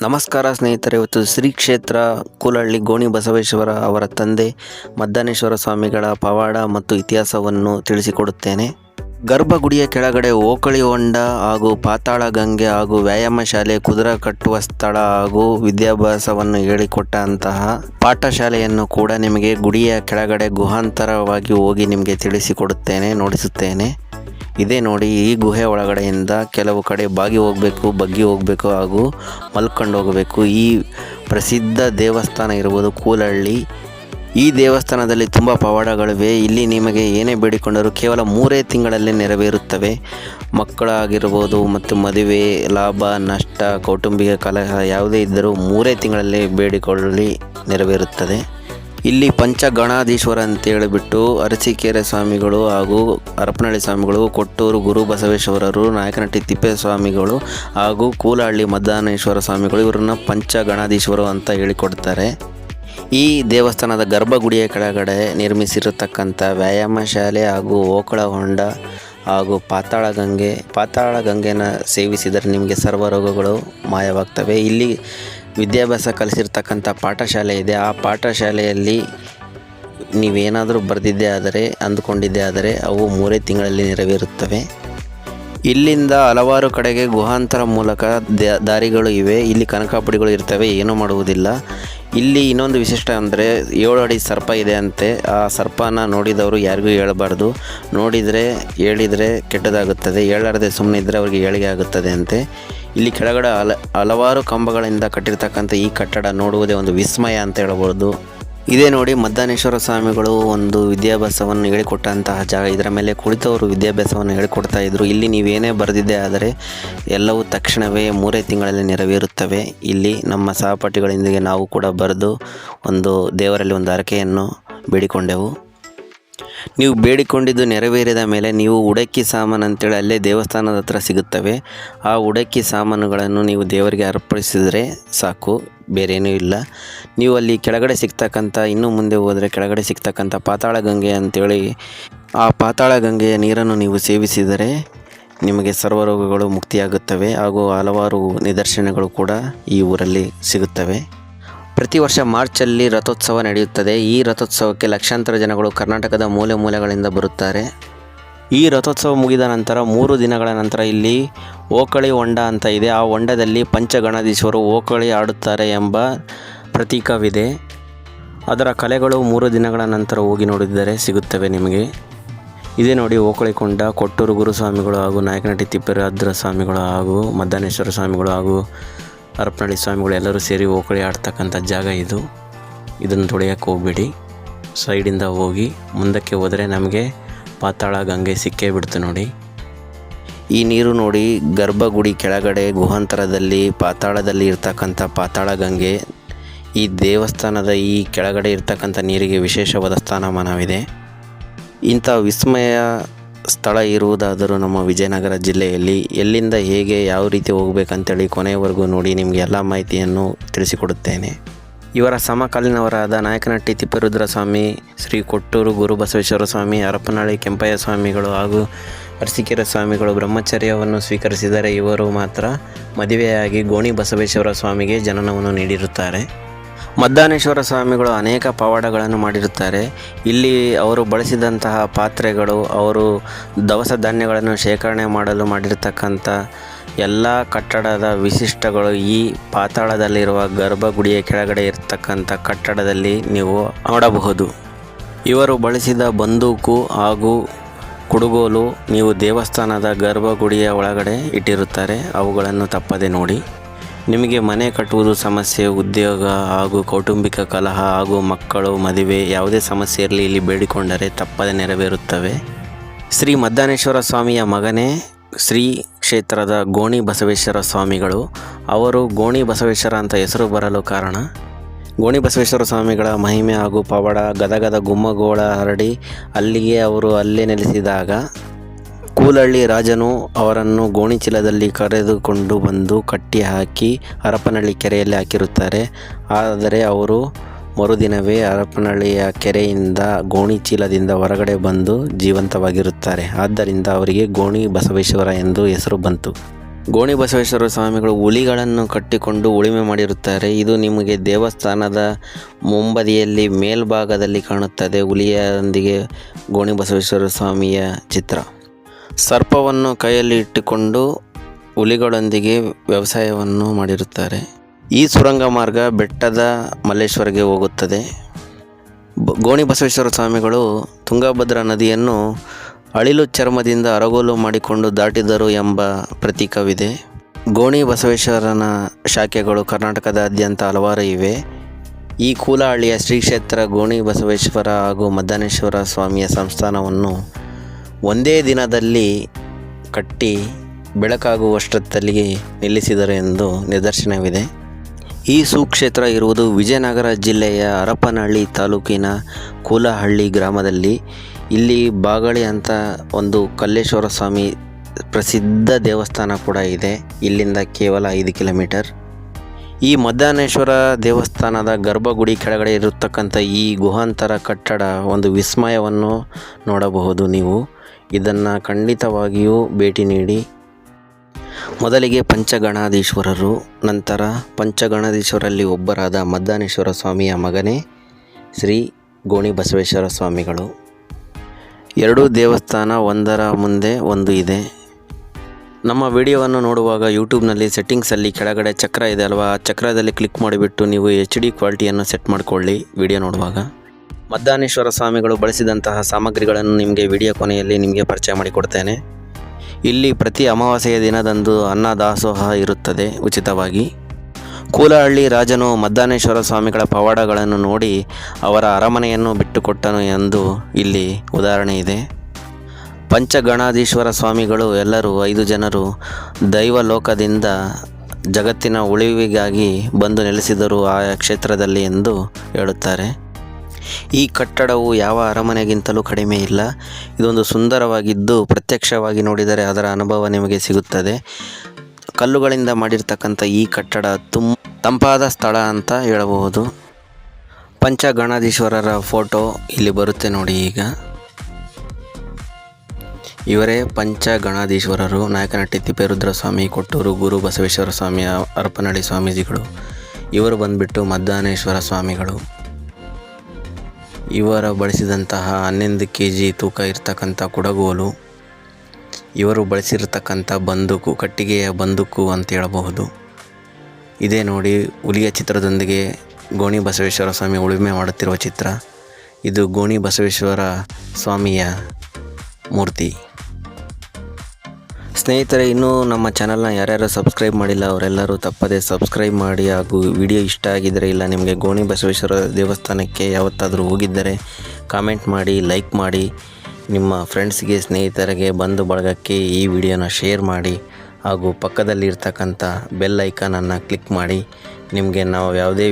ನಮಸ್ಕಾರ ಸ್ನೇಹಿತರೆ, ಇವತ್ತು ಶ್ರೀ ಕ್ಷೇತ್ರ ಕೂಲಹಳ್ಳಿ ಗೋಣಿ ಬಸವೇಶ್ವರ ಅವರ ತಂದೆ ಮದ್ದಾನೇಶ್ವರ ಸ್ವಾಮಿಗಳ ಪವಾಡ ಮತ್ತು ಇತಿಹಾಸವನ್ನು ತಿಳಿಸಿಕೊಡುತ್ತೇನೆ. ಗರ್ಭಗುಡಿಯ ಕೆಳಗಡೆ ಓಕಳಿ ಹೊಂಡ ಹಾಗೂ ಪಾತಾಳ ಗಂಗೆ ಹಾಗೂ ವ್ಯಾಯಾಮ ಶಾಲೆ ಕುದುರೆ ಕಟ್ಟುವ ಸ್ಥಳ ಹಾಗೂ ವಿದ್ಯಾಭ್ಯಾಸವನ್ನು ಹೇಳಿಕೊಟ್ಟಂತಹ ಪಾಠಶಾಲೆಯನ್ನು ಕೂಡ ನಿಮಗೆ ಗುಡಿಯ ಕೆಳಗಡೆ ಗುಹಾಂತರವಾಗಿ ಹೋಗಿ ನಿಮಗೆ ತಿಳಿಸಿಕೊಡುತ್ತೇನೆ, ನೋಡಿಸುತ್ತೇನೆ. ಇದೇ ನೋಡಿ, ಈ ಗುಹೆ ಒಳಗಡೆಯಿಂದ ಕೆಲವು ಕಡೆ ಬಾಗಿ ಹೋಗಬೇಕು, ಬಗ್ಗಿ ಹೋಗಬೇಕು ಹಾಗೂ ಮಲ್ಕೊಂಡು ಹೋಗಬೇಕು. ಈ ಪ್ರಸಿದ್ಧ ದೇವಸ್ಥಾನ ಇರುವುದು ಕೂಲಹಳ್ಳಿ ಈ ದೇವಸ್ಥಾನದಲ್ಲಿ ತುಂಬ ಪವಾಡಗಳಿವೆ. ಇಲ್ಲಿ ನಿಮಗೆ ಏನೇ ಬೇಡಿಕೊಂಡರೂ ಕೇವಲ ಮೂರೇ ತಿಂಗಳಲ್ಲಿ ನೆರವೇರುತ್ತವೆ. ಮಕ್ಕಳಾಗಿರ್ಬೋದು ಮತ್ತು ಮದುವೆ, ಲಾಭ, ನಷ್ಟ, ಕೌಟುಂಬಿಕ ಕಲಹ ಯಾವುದೇ ಇದ್ದರೂ ಮೂರೇ ತಿಂಗಳಲ್ಲಿ ಬೇಡಿಕೊಳ್ಳಲಿ ನೆರವೇರುತ್ತದೆ. ಇಲ್ಲಿ ಪಂಚಗಣಾಧೀಶ್ವರ ಅಂತ ಹೇಳಿಬಿಟ್ಟು ಅರಸೀಕೆರೆ ಸ್ವಾಮಿಗಳು ಹಾಗೂ ಹರಪನಹಳ್ಳಿ ಸ್ವಾಮಿಗಳು, ಕೊಟ್ಟೂರು ಗುರು ಬಸವೇಶ್ವರರು, ನಾಯಕನಹಟ್ಟಿ ತಿಪ್ಪೇಸ್ವಾಮಿಗಳು ಹಾಗೂ ಕೂಲಹಳ್ಳಿ ಮದ್ದಾನೇಶ್ವರ ಸ್ವಾಮಿಗಳು ಇವರನ್ನ ಪಂಚಗಣಾಧೀಶ್ವರು ಅಂತ ಹೇಳಿಕೊಡ್ತಾರೆ. ಈ ದೇವಸ್ಥಾನದ ಗರ್ಭಗುಡಿಯ ಕೆಳಗಡೆ ನಿರ್ಮಿಸಿರತಕ್ಕಂಥ ವ್ಯಾಯಾಮ ಶಾಲೆ ಹಾಗೂ ಓಕಳ ಹೊಂಡ ಹಾಗೂ ಪಾತಾಳ ಗಂಗೆ, ಪಾತಾಳ ಗಂಗೆನ ಸೇವಿಸಿದರೆ ನಿಮಗೆ ಸರ್ವ ರೋಗಗಳು ಮಾಯವಾಗ್ತವೆ. ಇಲ್ಲಿ ವಿದ್ಯಾಭ್ಯಾಸ ಕಲಿಸಿರ್ತಕ್ಕಂಥ ಪಾಠಶಾಲೆ ಇದೆ. ಆ ಪಾಠಶಾಲೆಯಲ್ಲಿ ನೀವೇನಾದರೂ ಬರೆದಿದ್ದೇ ಆದರೆ, ಅಂದುಕೊಂಡಿದ್ದೇ ಆದರೆ ಅವು ಮೂರೇ ತಿಂಗಳಲ್ಲಿ ನೆರವೇರುತ್ತವೆ. ಇಲ್ಲಿಂದ ಹಲವಾರು ಕಡೆಗೆ ಗುಹಾಂತರ ಮೂಲಕ ದಾರಿಗಳು ಇವೆ. ಇಲ್ಲಿ ಕನಕಾಪುಡಿಗಳು ಇರ್ತವೆ. ಏನೂ ಮಾಡುವುದಿಲ್ಲ. ಇಲ್ಲಿ ಇನ್ನೊಂದು ವಿಶಿಷ್ಟ ಅಂದರೆ ಏಳು ಅಡಿ ಸರ್ಪ ಇದೆ ಅಂತೆ. ಆ ಸರ್ಪನ ನೋಡಿದವರು ಯಾರಿಗೂ ಹೇಳಬಾರ್ದು. ನೋಡಿದರೆ ಹೇಳಿದರೆ ಕೆಟ್ಟದಾಗುತ್ತದೆ. ಹೇಳಾರದೆ ಸುಮ್ಮನೆ ಇದ್ದರೆ ಅವರಿಗೆ ಏಳಿಗೆ ಆಗುತ್ತದೆ ಅಂತೆ. ಇಲ್ಲಿ ಕೆಳಗಡೆ ಹಲ, ಹಲವಾರು ಕಂಬಗಳಿಂದ ಕಟ್ಟಿರ್ತಕ್ಕಂಥ ಈ ಕಟ್ಟಡ ನೋಡುವುದೇ ಒಂದು ವಿಸ್ಮಯ ಅಂತ ಹೇಳ್ಬೋದು. ಇದೇ ನೋಡಿ ಮದ್ದಾನೇಶ್ವರ ಸ್ವಾಮಿಗಳು ಒಂದು ವಿದ್ಯಾಭ್ಯಾಸವನ್ನು ಹೇಳಿಕೊಟ್ಟಂತಹ ಜಾಗ. ಇದರ ಮೇಲೆ ಕುಳಿತವರು ವಿದ್ಯಾಭ್ಯಾಸವನ್ನು ಹೇಳಿಕೊಡ್ತಾ ಇದ್ದರು ಇಲ್ಲಿ ನೀವೇನೇ ಬರೆದಿದ್ದೆ ಆದರೆ ಎಲ್ಲವೂ ತಕ್ಷಣವೇ ಮೂರೇ ತಿಂಗಳಲ್ಲಿ ನೆರವೇರುತ್ತವೆ. ಇಲ್ಲಿ ನಮ್ಮ ಸಹಪಾಠಿಗಳೊಂದಿಗೆ ನಾವು ಕೂಡ ಬರೆದು ಒಂದು ದೇವರಲ್ಲಿ ಒಂದು ಹರಕೆಯನ್ನು ಬೇಡಿಕೊಂಡೆವು. ನೀವು ಬೇಡಿಕೊಂಡಿದ್ದು ನೆರವೇರಿದ ಮೇಲೆ ನೀವು ಉಡಕ್ಕಿ ಸಾಮಾನು ಅಂತೇಳಿ ಅಲ್ಲೇ ದೇವಸ್ಥಾನದ ಹತ್ರ ಸಿಗುತ್ತವೆ. ಆ ಉಡಕ್ಕಿ ಸಾಮಾನುಗಳನ್ನು ನೀವು ದೇವರಿಗೆ ಅರ್ಪಿಸಿದರೆ ಸಾಕು, ಬೇರೇನೂ ಇಲ್ಲ. ನೀವು ಅಲ್ಲಿ ಕೆಳಗಡೆ ಸಿಗ್ತಕ್ಕಂಥ, ಇನ್ನೂ ಮುಂದೆ ಹೋದರೆ ಕೆಳಗಡೆ ಸಿಗ್ತಕ್ಕಂಥ ಪಾತಾಳ ಗಂಗೆ ಅಂತೇಳಿ ಆ ಪಾತಾಳ ಗಂಗೆಯ ನೀರನ್ನು ನೀವು ಸೇವಿಸಿದರೆ ನಿಮಗೆ ಸರ್ವರೋಗಗಳು ಮುಕ್ತಿಯಾಗುತ್ತವೆ ಹಾಗೂ ಹಲವಾರು ನಿದರ್ಶನಗಳು ಕೂಡ ಈ ಊರಲ್ಲಿ ಸಿಗುತ್ತವೆ. ಪ್ರತಿ ವರ್ಷ ಮಾರ್ಚಲ್ಲಿ ರಥೋತ್ಸವ ನಡೆಯುತ್ತದೆ. ಈ ರಥೋತ್ಸವಕ್ಕೆ ಲಕ್ಷಾಂತರ ಜನಗಳು ಕರ್ನಾಟಕದ ಮೂಲೆ ಮೂಲೆಗಳಿಂದ ಬರುತ್ತಾರೆ. ಈ ರಥೋತ್ಸವ ಮುಗಿದ ನಂತರ ಮೂರು ದಿನಗಳ ನಂತರ ಇಲ್ಲಿ ಓಕಳಿ ಹೊಂಡ ಅಂತ ಇದೆ. ಆ ಹೊಂಡದಲ್ಲಿ ಪಂಚಗಣಾಧೀಶ್ವರು ಓಕಳಿ ಆಡುತ್ತಾರೆ ಎಂಬ ಪ್ರತೀಕವಿದೆ. ಅದರ ಕಲೆಗಳು ಮೂರು ದಿನಗಳ ನಂತರ ಹೋಗಿ ನೋಡಿದರೆ ಸಿಗುತ್ತವೆ ನಿಮಗೆ. ಇದೇ ನೋಡಿ ಓಕಳಿಕೊಂಡ ಕೊಟ್ಟೂರು ಗುರುಸ್ವಾಮಿಗಳು ಹಾಗೂ ನಾಯಕನಟಿ ತಿಪ್ಪೇರಾದ್ರ ಸ್ವಾಮಿಗಳು ಹಾಗೂ ಮದ್ದಾನೇಶ್ವರ ಸ್ವಾಮಿಗಳು ಹಾಗೂ ಹರಪನಹಳ್ಳಿ ಸ್ವಾಮಿಗಳು ಎಲ್ಲರೂ ಸೇರಿ ಓಕಳಿ ಆಡ್ತಕ್ಕಂಥ ಜಾಗ ಇದು. ಇದನ್ನು ತೊಳೆಯೋಕ್ಕೆ ಹೋಗಬೇಡಿ. ಸೈಡಿಂದ ಹೋಗಿ ಮುಂದಕ್ಕೆ ಹೋದರೆ ನಮಗೆ ಪಾತಾಳ, ಗಂಗೆ ಸಿಕ್ಕೇ ಬಿಡ್ತು ನೋಡಿ. ಈ ನೀರು ನೋಡಿ ಗರ್ಭಗುಡಿ ಕೆಳಗಡೆ ಗುಹಾಂತರದಲ್ಲಿ ಪಾತಾಳದಲ್ಲಿ ಇರ್ತಕ್ಕಂಥ ಪಾತಾಳ, ಗಂಗೆ ಈ ದೇವಸ್ಥಾನದ ಈ ಕೆಳಗಡೆ ಇರ್ತಕ್ಕಂಥ ನೀರಿಗೆ ವಿಶೇಷವಾದ ಸ್ಥಾನಮಾನವಿದೆ. ಇಂಥ ವಿಸ್ಮಯ ಸ್ಥಳ ಇರುವುದಾದರೂ ನಮ್ಮ ವಿಜಯನಗರ ಜಿಲ್ಲೆಯಲ್ಲಿ ಎಲ್ಲಿಂದ ಹೇಗೆ ಯಾವ ರೀತಿ ಹೋಗಬೇಕಂತೇಳಿ ಕೊನೆಯವರೆಗೂ ನೋಡಿ ನಿಮಗೆ ಎಲ್ಲ ಮಾಹಿತಿಯನ್ನು ತಿಳಿಸಿಕೊಡುತ್ತೇನೆ. ಇವರ ಸಮಕಾಲೀನವರಾದ ನಾಯಕನಟ್ಟಿ ತಿಪ್ಪರುದ್ರಸ್ವಾಮಿ, ಶ್ರೀ ಕೊಟ್ಟೂರು ಗುರು ಬಸವೇಶ್ವರ ಸ್ವಾಮಿ, ಹರಪನಹಳ್ಳಿ ಕೆಂಪಯ್ಯ ಸ್ವಾಮಿಗಳು ಹಾಗೂ ಅರಸಿಕೇರ ಸ್ವಾಮಿಗಳು ಬ್ರಹ್ಮಚರ್ಯವನ್ನು ಸ್ವೀಕರಿಸಿದರೆ ಇವರು ಮಾತ್ರ ಮದುವೆಯಾಗಿ ಗೋಣಿ ಬಸವೇಶ್ವರ ಸ್ವಾಮಿಗೆ ಜನನವನ್ನು ನೀಡಿರುತ್ತಾರೆ. ಮದ್ದಾನೇಶ್ವರ ಸ್ವಾಮಿಗಳು ಅನೇಕ ಪವಾಡಗಳನ್ನು ಮಾಡಿರುತ್ತಾರೆ. ಇಲ್ಲಿ ಅವರು ಬಳಸಿದಂತಹ ಪಾತ್ರೆಗಳು, ಅವರು ದವಸ ಧಾನ್ಯಗಳನ್ನು ಶೇಖರಣೆ ಮಾಡಲು ಮಾಡಿರ್ತಕ್ಕಂಥ ಎಲ್ಲ ಕಟ್ಟಡದ ವಿಶಿಷ್ಟಗಳು ಈ ಪಾತಾಳದಲ್ಲಿರುವ ಗರ್ಭಗುಡಿಯ ಕೆಳಗಡೆ ಇರತಕ್ಕಂಥ ಕಟ್ಟಡದಲ್ಲಿ ನೀವು ನೋಡಬಹುದು. ಇವರು ಬಳಸಿದ ಬಂದೂಕು ಹಾಗೂ ಕುಡುಗೋಲು ನೀವು ದೇವಸ್ಥಾನದ ಗರ್ಭಗುಡಿಯ ಒಳಗಡೆ ಇಟ್ಟಿರುತ್ತಾರೆ. ಅವುಗಳನ್ನು ತಪ್ಪದೆ ನೋಡಿ. ನಿಮಗೆ ಮನೆ ಕಟ್ಟುವುದು ಸಮಸ್ಯೆ, ಉದ್ಯೋಗ ಹಾಗೂ ಕೌಟುಂಬಿಕ ಕಲಹ ಹಾಗೂ ಮಕ್ಕಳು ಮದುವೆ ಯಾವುದೇ ಸಮಸ್ಯೆ ಇರಲಿ, ಇಲ್ಲಿ ಬೇಡಿಕೊಂಡರೆ ತಪ್ಪದೆ ನೆರವೇರುತ್ತವೆ. ಶ್ರೀ ಮದ್ದಾನೇಶ್ವರ ಸ್ವಾಮಿಯ ಮಗನೇ ಶ್ರೀ ಕ್ಷೇತ್ರದ ಗೋಣಿ ಬಸವೇಶ್ವರ ಸ್ವಾಮಿಗಳು. ಅವರು ಗೋಣಿ ಬಸವೇಶ್ವರ ಅಂತ ಹೆಸರು ಬರಲು ಕಾರಣ, ಗೋಣಿ ಬಸವೇಶ್ವರ ಸ್ವಾಮಿಗಳ ಮಹಿಮೆ ಹಾಗೂ ಪವಾಡ ಗದಗದ ಗುಮ್ಮಗೋಳ ಹರಡಿ ಅಲ್ಲಿಗೆ ಅವರು ಅಲ್ಲೇ ನೆಲೆಸಿದಾಗ ಕೂಲಹಳ್ಳಿ ರಾಜನು ಅವರನ್ನು ಗೋಣಿಚೀಲದಲ್ಲಿ ಕರೆದುಕೊಂಡು ಬಂದು ಕಟ್ಟಿ ಹಾಕಿ ಹರಪನಹಳ್ಳಿ ಕೆರೆಯಲ್ಲಿ ಹಾಕಿರುತ್ತಾರೆ. ಆದರೆ ಅವರು ಮರುದಿನವೇ ಹರಪನಹಳ್ಳಿಯ ಕೆರೆಯಿಂದ ಗೋಣಿಚೀಲದಿಂದ ಹೊರಗಡೆ ಬಂದು ಜೀವಂತವಾಗಿರುತ್ತಾರೆ. ಆದ್ದರಿಂದ ಅವರಿಗೆ ಗೋಣಿ ಬಸವೇಶ್ವರ ಎಂದು ಹೆಸರು ಬಂತು. ಗೋಣಿ ಬಸವೇಶ್ವರ ಸ್ವಾಮಿಗಳು ಹುಲಿಗಳನ್ನು ಕಟ್ಟಿಕೊಂಡು ಉಳಿಮೆ ಮಾಡಿರುತ್ತಾರೆ. ಇದು ನಿಮಗೆ ದೇವಸ್ಥಾನದ ಮುಂಬದಿಯಲ್ಲಿ ಮೇಲ್ಭಾಗದಲ್ಲಿ ಕಾಣುತ್ತದೆ. ಹುಲಿಯೊಂದಿಗೆ ಗೋಣಿ ಬಸವೇಶ್ವರ ಸ್ವಾಮಿಯ ಚಿತ್ರ. ಸರ್ಪವನ್ನು ಕೈಯಲ್ಲಿ ಇಟ್ಟುಕೊಂಡು ಹುಲಿಗಳೊಂದಿಗೆ ವ್ಯವಸಾಯವನ್ನು ಮಾಡಿರುತ್ತಾರೆ. ಈ ಸುರಂಗ ಮಾರ್ಗ ಬೆಟ್ಟದ ಮಲ್ಲೇಶ್ವರಿಗೆ ಹೋಗುತ್ತದೆ. ಗೋಣಿ ಬಸವೇಶ್ವರ ಸ್ವಾಮಿಗಳು ತುಂಗಭದ್ರಾ ನದಿಯನ್ನು ಅಳಿಲು ಚರ್ಮದಿಂದ ಅರಗೋಲು ಮಾಡಿಕೊಂಡು ದಾಟಿದರು ಎಂಬ ಪ್ರತೀಕವಿದೆ. ಗೋಣಿ ಬಸವೇಶ್ವರನ ಶಾಖೆಗಳು ಕರ್ನಾಟಕದಾದ್ಯಂತ ಹಲವಾರು ಇವೆ. ಈ ಕೂಲಹಳ್ಳಿಯ ಶ್ರೀ ಕ್ಷೇತ್ರ ಗೋಣಿ ಬಸವೇಶ್ವರ ಹಾಗೂ ಮದ್ದನೇಶ್ವರ ಸ್ವಾಮಿಯ ಸಂಸ್ಥಾನವನ್ನು ಒಂದೇ ದಿನದಲ್ಲಿ ಕಟ್ಟಿ ಬೆಳಕಾಗುವಷ್ಟರಲ್ಲಿ ನಿಲ್ಲಿಸಿದರು ಎಂದು ನಿದರ್ಶನವಿದೆ. ಈ ಸುಕ್ಷೇತ್ರ ಇರುವುದು ವಿಜಯನಗರ ಜಿಲ್ಲೆಯ ಹರಪನಹಳ್ಳಿ ತಾಲೂಕಿನ ಕೂಲಹಳ್ಳಿ ಗ್ರಾಮದಲ್ಲಿ. ಇಲ್ಲಿ ಬಾಗಳಿ ಅಂತ ಒಂದು ಕಲ್ಲೇಶ್ವರ ಸ್ವಾಮಿ ಪ್ರಸಿದ್ಧ ದೇವಸ್ಥಾನ ಕೂಡ ಇದೆ. ಇಲ್ಲಿಂದ ಕೇವಲ ಐದು ಕಿಲೋಮೀಟರ್. ಈ ಮಧ್ಯಾಹ್ನೇಶ್ವರ ದೇವಸ್ಥಾನದ ಗರ್ಭಗುಡಿ ಕೆಳಗಡೆ ಇರತಕ್ಕಂಥ ಈ ಗುಹಾಂತರ ಕಟ್ಟಡ ಒಂದು ವಿಸ್ಮಯವನ್ನು ನೋಡಬಹುದು ನೀವು. ಇದನ್ನು ಖಂಡಿತವಾಗಿಯೂ ಭೇಟಿ ನೀಡಿ. ಮೊದಲಿಗೆ ಪಂಚಗಣಾಧೀಶ್ವರರು, ನಂತರ ಪಂಚಗಣಾಧೀಶ್ವರಲ್ಲಿ ಒಬ್ಬರಾದ ಮದ್ದಾನೇಶ್ವರ ಸ್ವಾಮಿಯ ಮಗನೇ ಶ್ರೀ ಗೋಣಿ ಬಸವೇಶ್ವರ ಸ್ವಾಮಿಗಳು. ಎರಡೂ ದೇವಸ್ಥಾನ ಒಂದರ ಮುಂದೆ ಒಂದು ಇದೆ. ನಮ್ಮ ವಿಡಿಯೋವನ್ನು ನೋಡುವಾಗ ಯೂಟ್ಯೂಬ್ನಲ್ಲಿ ಸೆಟ್ಟಿಂಗ್ಸಲ್ಲಿ ಕೆಳಗಡೆ ಚಕ್ರ ಇದೆ ಅಲ್ವಾ? ಆ ಚಕ್ರದಲ್ಲಿ ಕ್ಲಿಕ್ ಮಾಡಿಬಿಟ್ಟು ನೀವು ಎಚ್ ಡಿ ಕ್ವಾಲಿಟಿಯನ್ನು ಸೆಟ್ ಮಾಡಿಕೊಳ್ಳಿ ವಿಡಿಯೋ ನೋಡುವಾಗ. ಮದ್ದಾನೇಶ್ವರ ಸ್ವಾಮಿಗಳು ಬಳಸಿದಂತಹ ಸಾಮಗ್ರಿಗಳನ್ನು ನಿಮಗೆ ವಿಡಿಯೋ ಕೊನೆಯಲ್ಲಿ ನಿಮಗೆ ಪರಿಚಯ ಮಾಡಿಕೊಡ್ತೇನೆ. ಇಲ್ಲಿ ಪ್ರತಿ ಅಮಾವಾಸ್ಯೆಯ ದಿನದಂದು ಅನ್ನ ದಾಸೋಹ ಇರುತ್ತದೆ ಉಚಿತವಾಗಿ. ಕೂಲಹಳ್ಳಿ ರಾಜನು ಮದ್ದಾನೇಶ್ವರ ಸ್ವಾಮಿಗಳ ಪವಾಡಗಳನ್ನು ನೋಡಿ ಅವರ ಅರಮನೆಯನ್ನು ಬಿಟ್ಟುಕೊಟ್ಟನು ಎಂದು ಇಲ್ಲಿ ಉದಾಹರಣೆ ಇದೆ. ಪಂಚಗಣಾಧೀಶ್ವರ ಸ್ವಾಮಿಗಳು ಎಲ್ಲರೂ ಐದು ಜನರು ದೈವಲೋಕದಿಂದ ಜಗತ್ತಿನ ಉಳಿವಿಗಾಗಿ ಬಂದು ನೆಲೆಸಿದರು ಆ ಕ್ಷೇತ್ರದಲ್ಲಿ ಎಂದು ಹೇಳುತ್ತಾರೆ. ಈ ಕಟ್ಟಡವು ಯಾವ ಅರಮನೆಗಿಂತಲೂ ಕಡಿಮೆ ಇಲ್ಲ. ಇದೊಂದು ಸುಂದರವಾಗಿದ್ದು ಪ್ರತ್ಯಕ್ಷವಾಗಿ ನೋಡಿದರೆ ಅದರ ಅನುಭವ ನಿಮಗೆ ಸಿಗುತ್ತದೆ. ಕಲ್ಲುಗಳಿಂದ ಮಾಡಿರ್ತಕ್ಕಂಥ ಈ ಕಟ್ಟಡ ತುಂಬ ತಂಪಾದ ಸ್ಥಳ ಅಂತ ಹೇಳಬಹುದು. ಪಂಚಗಣಾಧೀಶ್ವರರ ಫೋಟೋ ಇಲ್ಲಿ ಬರುತ್ತೆ ನೋಡಿ ಈಗ. ಇವರೇ ಪಂಚಗಣಾಧೀಶ್ವರರು. ನಾಯಕನಟ್ಟಿ ತಿಪ್ಪೇರುದ್ರ ಸ್ವಾಮಿ ಕೊಟ್ಟೂರು ಗುರು ಬಸವೇಶ್ವರ ಸ್ವಾಮಿ, ಅರ್ಪನಹಳ್ಳಿ ಸ್ವಾಮೀಜಿಗಳು. ಇವರು ಬಂದ್ಬಿಟ್ಟು ಮದ್ದಾನೇಶ್ವರ ಸ್ವಾಮಿಗಳು. ಇವರ ಬಳಸಿದಂತಹ ಹನ್ನೊಂದು ಕೆ ಜಿ ತೂಕ ಇರ್ತಕ್ಕಂಥ ಕುಡಗೋಲು, ಇವರು ಬಳಸಿರ್ತಕ್ಕಂಥ ಬಂದೂಕು, ಕಟ್ಟಿಗೆಯ ಬಂದೂಕು ಅಂತ ಹೇಳಬಹುದು. ಇದೇ ನೋಡಿ ಹುಲಿಯ ಚಿತ್ರದೊಂದಿಗೆ ಗೋಣಿ ಬಸವೇಶ್ವರ ಸ್ವಾಮಿ ಉಳುಮೆ ಮಾಡುತ್ತಿರುವ ಚಿತ್ರ. ಇದು ಗೋಣಿ ಬಸವೇಶ್ವರ ಸ್ವಾಮಿಯ ಮೂರ್ತಿ. ಸ್ನೇಹಿತರೆ, ಇನ್ನೂ ನಮ್ಮ ಚಾನಲ್ನ ಯಾರ್ಯಾರು ಸಬ್ಸ್ಕ್ರೈಬ್ ಮಾಡಿಲ್ಲ, ಅವರೆಲ್ಲರೂ ತಪ್ಪದೇ ಸಬ್ಸ್ಕ್ರೈಬ್ ಮಾಡಿ ಹಾಗೂ ವಿಡಿಯೋ ಇಷ್ಟ ಆಗಿದ್ದರೆ ಇಲ್ಲ ನಿಮಗೆ ಗೋಣಿ ಬಸವೇಶ್ವರ ದೇವಸ್ಥಾನಕ್ಕೆ ಯಾವತ್ತಾದರೂ ಹೋಗಿದ್ದರೆ ಕಾಮೆಂಟ್ ಮಾಡಿ ಲೈಕ್ ಮಾಡಿ, ನಿಮ್ಮ ಫ್ರೆಂಡ್ಸ್ಗೆ ಸ್ನೇಹಿತರಿಗೆ, ಬಂಧು ಬಳಗಕ್ಕೆ ಈ ವಿಡಿಯೋನ ಶೇರ್ ಮಾಡಿ ಹಾಗೂ ಪಕ್ಕದಲ್ಲಿರ್ತಕ್ಕಂಥ ಬೆಲ್ ಐಕಾನನ್ನು ಕ್ಲಿಕ್ ಮಾಡಿ, ನಿಮಗೆ ನಾವು ಯಾವುದೇ